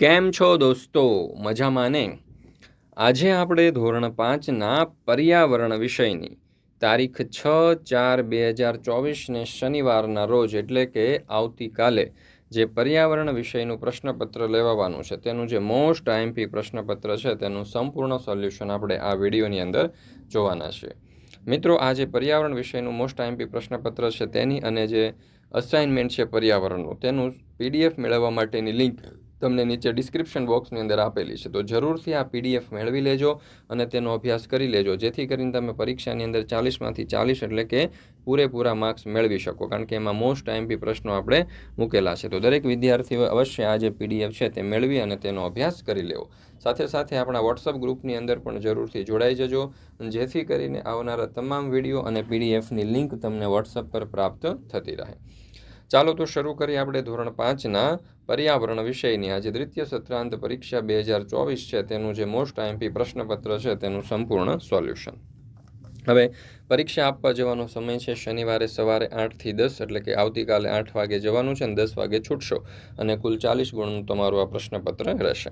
કેમ છો દોસ્તો? મજામાં ને? આજે આપણે ધોરણ પાંચના પર્યાવરણ વિષયની તારીખ છ ચાર બે હજાર ચોવીસને શનિવારના રોજ, એટલે કે આવતીકાલે, જે પર્યાવરણ વિષયનું પ્રશ્નપત્ર લેવાનું છે. તેનું જે મોસ્ટ આઈએમપી પ્રશ્નપત્ર છે, તેનું સંપૂર્ણ સોલ્યુશન આપણે આ વિડીયોની અંદર જોવાના છે. મિત્રો, આ જે પર્યાવરણ વિષયનું મોસ્ટ આઈએમપી પ્રશ્નપત્ર છે, તેની અને જે અસાઇનમેન્ટ છે પર્યાવરણનું, તેનું પીડીએફ મેળવવા માટેની લિંક તમને નીચે ડિસ્ક્રિપ્શન બોક્સની અંદર આપેલી છે. તો જરૂરથી આ પીડીએફ મેળવી લેજો અને તેનો અભ્યાસ કરી લેજો. જેથી કરીને તમે પરીક્ષાની અંદર ચાલીસમાંથી ચાલીસ એટલે કે પૂરેપૂરા માર્ક્સ મેળવી શકો. કારણ કે એમાં મોસ્ટ આઈએમપી પ્રશ્નો આપણે મૂકેલા છે. તો દરેક વિદ્યાર્થીઓએ અવશ્ય આ જે પીડીએફ છે તે મેળવી અને તેનો અભ્યાસ કરી લેવો. સાથે સાથે આપણા વોટ્સઅપ ગ્રુપની અંદર પણ જરૂરથી જોડાઈ જજો. જેથી કરીને આવનારા તમામ વીડિયો અને પીડીએફની લિંક તમને વોટ્સઅપ પર પ્રાપ્ત થતી રહે. ચાલો તો શરૂ કરીએ આપણે ધોરણ પાંચના પર્યાવરણ વિષયની. આજે દ્વિતીય સત્રાંત પરીક્ષા બે હજાર ચોવીસ છે. તેનું જે મોસ્ટ આઈએમપી પ્રશ્નપત્ર છે, તેનું સંપૂર્ણ સોલ્યુશન હવે પરીક્ષા આપવા જવાનો સમય છે. શનિવારે સવારે આઠથી દસ, એટલે કે આવતીકાલે આઠ વાગે જવાનું છે અને દસ વાગે છૂટશો. અને કુલ ચાલીસ ગુણનું તમારું આ પ્રશ્નપત્ર રહેશે.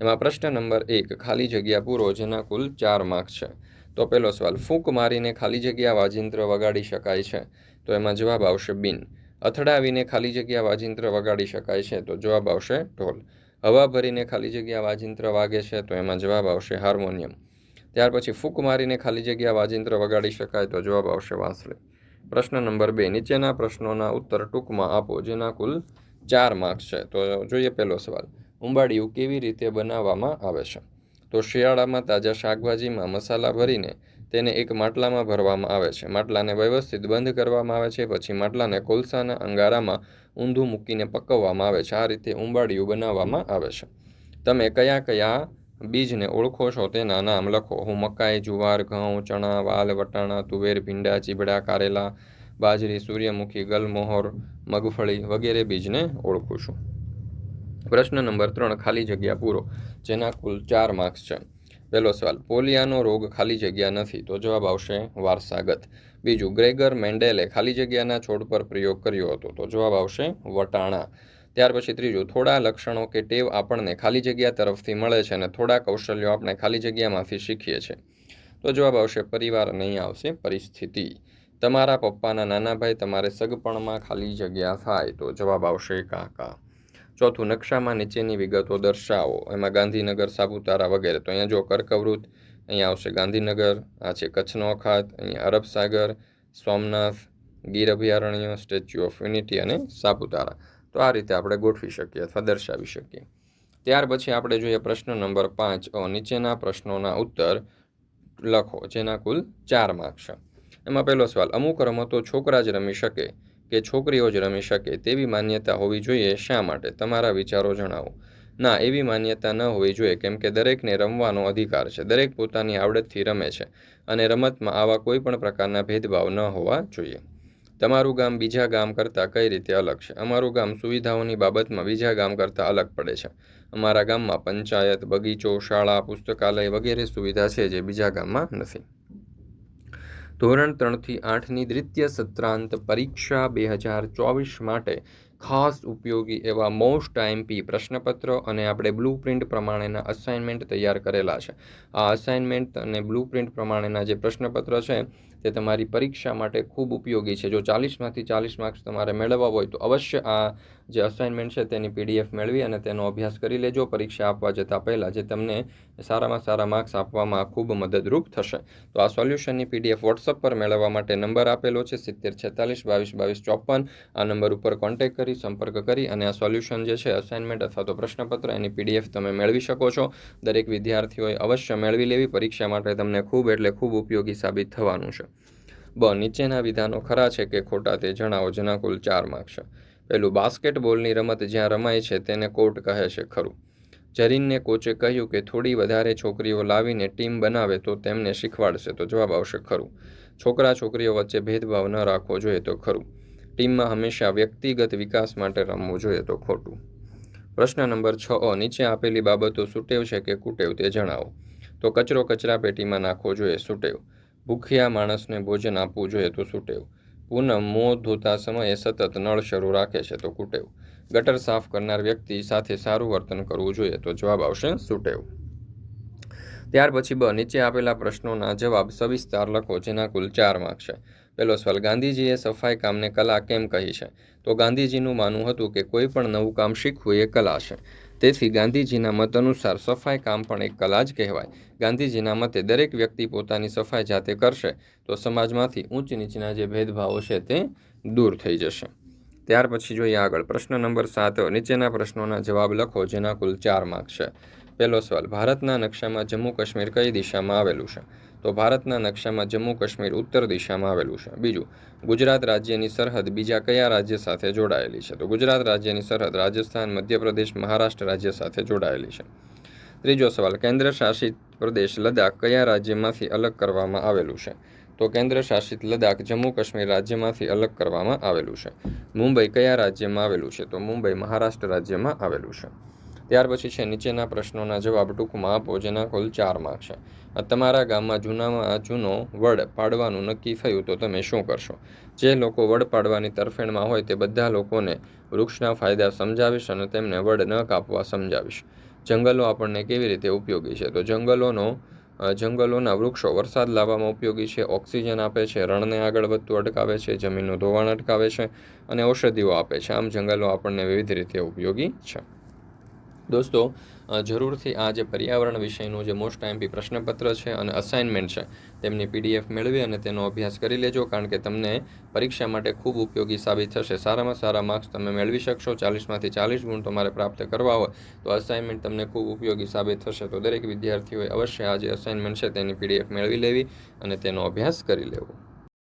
એમાં પ્રશ્ન નંબર એક, ખાલી જગ્યા પૂરો, જેના કુલ ચાર માર્ક છે. તો પહેલો સવાલ, ફૂંક મારીને ખાલી જગ્યા વાજિંત્ર વગાડી શકાય છે. તો એમાં જવાબ આવશે બિન. અથડાવીને ખાલી જગ્યા વાજિંત્ર વગાડી શકાય છે, તો જવાબ આવશે ઢોલ. હવા ભરીને ખાલી જગ્યા વાજિંત્ર વાગે છે, તો એમાં જવાબ આવશે હાર્મોનિયમ. ત્યાર પછી ફૂંક મારીને ખાલી જગ્યા વાજિંત્ર વગાડી શકાય, તો જવાબ આવશે વાંસળી. પ્રશ્ન નંબર બે, નીચેના પ્રશ્નોના ઉત્તર ટૂંકમાં આપો, જેના કુલ ચાર માર્ક્સ છે. તો જોઈએ પહેલો સવાલ, ઉંબાડિયું કેવી રીતે બનાવવામાં આવે છે? તો શિયાળામાં તાજા શાકભાજીમાં મસાલા ભરીને તેને એક માટલામાં ભરવામાં આવે છે. માટલાને વ્યવસ્થિત બંધ કરવામાં આવે છે, પછી માટલાને કોલસાના અંગારામાં ઊંધું મૂકીને પકવવામાં આવે છે. આ રીતે ઉંબાડિયું બનાવવામાં આવે છે. તમે કયા કયા બીજને ઓળખો છો તેના નામ લખો. હું મકાઈ, જુવાર, ઘઉં, ચણા, વાલ, વટાણા, તુવેર, ભીંડા, ચીબડા, કારેલા, બાજરી, સૂર્યમુખી, ગલમોહર, મગફળી વગેરે બીજને ઓળખું છું. પ્રશ્ન નંબર ત્રણ, ખાલી જગ્યા પૂરો, જેના કુલ ચાર માર્ક્સ છે. પહેલો સવાલ, પોલિયાનો રોગ ખાલી જગ્યા નથી, તો જવાબ આવશે વારસાગત. બીજું, ગ્રેગર મેન્ડેલે ખાલી જગ્યાના છોડ પર પ્રયોગ કર્યો હતો, તો જવાબ આવશે વટાણા. ત્યાર પછી ત્રીજું, થોડા લક્ષણો કે ટેવ આપણને ખાલી જગ્યા તરફથી મળે છે અને થોડા કૌશલ્યો આપણે ખાલી જગ્યામાંથી શીખીએ છીએ. તો જવાબ આવશે, પરિવાર નહીં આવશે, પરિસ્થિતિ. તમારા પપ્પાના નાના ભાઈ તમારે સગપણમાં ખાલી જગ્યા થાય, તો જવાબ આવશે કાકા. ચોથું નકશામાં નીચેની વિગતો દર્શાવો. એમાં ગાંધીનગર સાપુતારા વગેરે. તો અહીંયા જો કર્કવૃત અહીંયા આવશે ગાંધીનગર, આ છે કચ્છનો અખાત, અહીંયા અરબ સાગર, સોમનાથ, ગીર અભયારણ્ય, સ્ટેચ્યુ ઓફ યુનિટી અને સાપુતારા. તો આ રીતે આપણે ગોઠવી શકીએ અથવા દર્શાવી શકીએ. ત્યાર પછી આપણે જોઈએ પ્રશ્ન નંબર પાંચ. નીચેના પ્રશ્નોના ઉત્તર લખો, જેના કુલ ચાર માર્ક છે. એમાં પહેલો સવાલ, અમુક રમતો છોકરા જ રમી શકે? કે છોકરીઓ જ રમી શકે તેવી માન્યતા હોવી જોઈએ શા માટે? તમારા વિચારો જણાવો. ના, એવી માન્યતા ન હોવી જોઈએ, કેમ કે દરેકને રમવાનો અધિકાર છે. દરેક પોતાની આવડતથી રમે છે અને રમતમાં આવા કોઈ પણ પ્રકારના ભેદભાવ ન હોવા જોઈએ. તમારું ગામ બીજા ગામ કરતાં કઈ રીતે અલગ છે? અમારું ગામ સુવિધાઓની બાબતમાં બીજા ગામ કરતાં અલગ પડે છે. અમારા ગામમાં પંચાયત, બગીચો, શાળા, પુસ્તકાલય વગેરે સુવિધા છે જે બીજા ગામમાં નથી. ધોરણ ત્રણથી આઠની દ્વિતીય સત્રાંત પરીક્ષા બે હજાર ચોવીસ માટે ખાસ ઉપયોગી એવા મોસ્ટ આઈએમપી પ્રશ્નપત્ર અને આપણે બ્લુ પ્રિન્ટ પ્રમાણેના અસાઇનમેન્ટ તૈયાર કરેલા છે. આ અસાઇનમેન્ટ અને બ્લુ પ્રિન્ટ પ્રમાણેના જે પ્રશ્નપત્ર છે, તે તમારી પરીક્ષા માટે ખૂબ ઉપયોગી છે. જો ચાલીસમાંથી ચાલીસ માર્ક્સ તમારે મેળવવા હોય તો અવશ્ય આ જે અસાઇનમેન્ટ છે તેની પીડીએફ મેળવી અને તેનો અભ્યાસ કરી લેજો. પરીક્ષા આપવા જતાં પહેલાં જે તમને સારામાં સારા માર્ક્સ આપવામાં ખૂબ મદદરૂપ થશે. તો આ સોલ્યુશનની પીડીએફ વોટ્સઅપ પર મેળવવા માટે નંબર આપેલો છે સિત્તેર છેતાલીસ બાવીસ બાવીસ ચોપન. આ નંબર ઉપર કોન્ટેક કરી, સંપર્ક કરી અને આ સોલ્યુશન જે છે અસાઇનમેન્ટ અથવા તો પ્રશ્નપત્ર એની પીડીએફ તમે મેળવી શકો છો. દરેક વિદ્યાર્થીઓએ અવશ્ય મેળવી લેવી. પરીક્ષા માટે તમને ખૂબ એટલે ખૂબ ઉપયોગી સાબિત થવાનું છે. બ, નીચેના વિધાનો ખરા છે કે ખોટા તે જણાવો જેના કુલ ચાર માર્ક છે. પહેલું, બાસ્કેટબોલની રમત જ્યાં રમાય છે તેને કોર્ટ કહે છે ખરું. જરીનને કોચે કહ્યું કે, થોડી વધારે છોકરીઓ લાવીને ટીમ બનાવે તો તેમને શીખવાડશે. તો જવાબ આવશે ખરું. છોકરા છોકરીઓ વચ્ચે ભેદભાવ ન રાખવો જોઈએ તો ખરું. ટીમમાં હંમેશા વ્યક્તિગત વિકાસ માટે રમવું જોઈએ તો ખોટું. પ્રશ્ન નંબર છ નીચે આપેલી બાબતો સુટેવ છે કે કુટેવ તે જણાવો. તો કચરો કચરા પેટીમાં નાખવો જોઈએ, સુટેવ. ભૂખ્યા માણસને ભોજન આપવું જોઈએ તો સુટેવ. પૂનમ મોં ધોતા સમયે સતત નળ શરૂ રાખે છે તો કુટેવ. ગટર સાફ કરનાર વ્યક્તિ સાથે સારું વર્તન કરવું જોઈએ તો જવાબ આવશે સુટેવ. ત્યાર પછી બ, નીચે આપેલા પ્રશ્નોના જવાબ સવિસ્તાર લખો, જેના કુલ ચાર માર્ક છે. પહેલો સવાલ, ગાંધીજીએ સફાઈ કામને કલા કેમ કહી છે? તો ગાંધીજીનું માનવું હતું કે કોઈ પણ નવું કામ શીખવું એ કલા છે. તેથી ગાંધીજીના મત અનુસાર સફાઈ કામ પણ એક કલા જ કહેવાય. ગાંધીજીના મતે દરેક વ્યક્તિ પોતાની સફાઈ જાતે કરશે તો સમાજમાંથી ઊંચ નીચના જે ભેદભાવો છે તે દૂર થઈ જશે. ત્યાર પછી જોઈએ આગળ. પ્રશ્ન નંબર સાત. નીચેના પ્રશ્નોના જવાબ લખો, જેના કુલ ચાર માર્ક છે. પહેલો સવાલ. ભારતના નકશામાં જમ્મુ કાશ્મીર કઈ દિશામાં આવેલું છે? તો ભારતના નકશામાં જમ્મુ કાશ્મીર ઉત્તર દિશામાં આવેલું છે. બીજું, ગુજરાત રાજ્યની સરહદ બીજા કયા રાજ્ય સાથે જોડાયેલી છે? તો ગુજરાત રાજ્યની સરહદ રાજસ્થાન, મધ્યપ્રદેશ, મહારાષ્ટ્ર રાજ્ય સાથે જોડાયેલી છે. ત્રીજો સવાલ કેન્દ્ર શાસિત પ્રદેશ લદ્દાખ કયા રાજ્યમાંથી અલગ કરવામાં આવેલું છે? તો કેન્દ્ર શાસિત લદ્દાખ જમ્મુ કાશ્મીર રાજ્યમાંથી અલગ કરવામાં આવેલું છે. મુંબઈ કયા રાજ્યમાં આવેલું છે? તો મુંબઈ, મહારાષ્ટ્ર રાજ્યમાં આવેલું છે. ત્યાર પછી છે, નીચેના પ્રશ્નોના જવાબ ટૂંકમાં આપો, જેના કુલ ચાર માર્ક છે. તમારા ગામમાં જૂનામાં જૂનો વડ પાડવાનું નક્કી થયું તો તમે શું કરશો? જે લોકો વડ પાડવાની તરફેણમાં હોય તે બધા લોકોને વૃક્ષના ફાયદા સમજાવીશ અને તેમને વડ ન કાપવા સમજાવીશ. જંગલો આપણને કેવી રીતે ઉપયોગી છે? તો જંગલોનો જંગલોના વૃક્ષો વરસાદ લાવવામાં ઉપયોગી છે, ઓક્સિજન આપે છે, રણને આગળ વધતું અટકાવે છે, જમીનનું ધોવાણ અટકાવે છે અને ઔષધિઓ આપે છે. આમ જંગલો આપણને વિવિધ રીતે ઉપયોગી છે. દોસ્તો જરૂરથી આ જે પર્યાવરણ વિષયનું જે મોસ્ટ આઈએમપી પ્રશ્નપત્ર છે અને અસાઇનમેન્ટ છે, તેમની પીડીએફ મેળવી અને તેનો અભ્યાસ કરી લેજો, કારણ કે તમને પરીક્ષા માટે ખૂબ ઉપયોગી સાબિત થશે. સારામાં સારા માર્ક્સ તમે મેળવી શકશો, ચાલીસમાંથી ચાલીસ ગુણ તમારે પ્રાપ્ત કરવા હોય, તો અસાઇનમેન્ટ તમને ખૂબ ઉપયોગી સાબિત થશે. તો દરેક વિદ્યાર્થીઓએ અવશ્ય આ જે અસાઇનમેન્ટ છે, તેની પીડીએફ મેળવી લેવી અને તેનો અભ્યાસ કરી લેવો.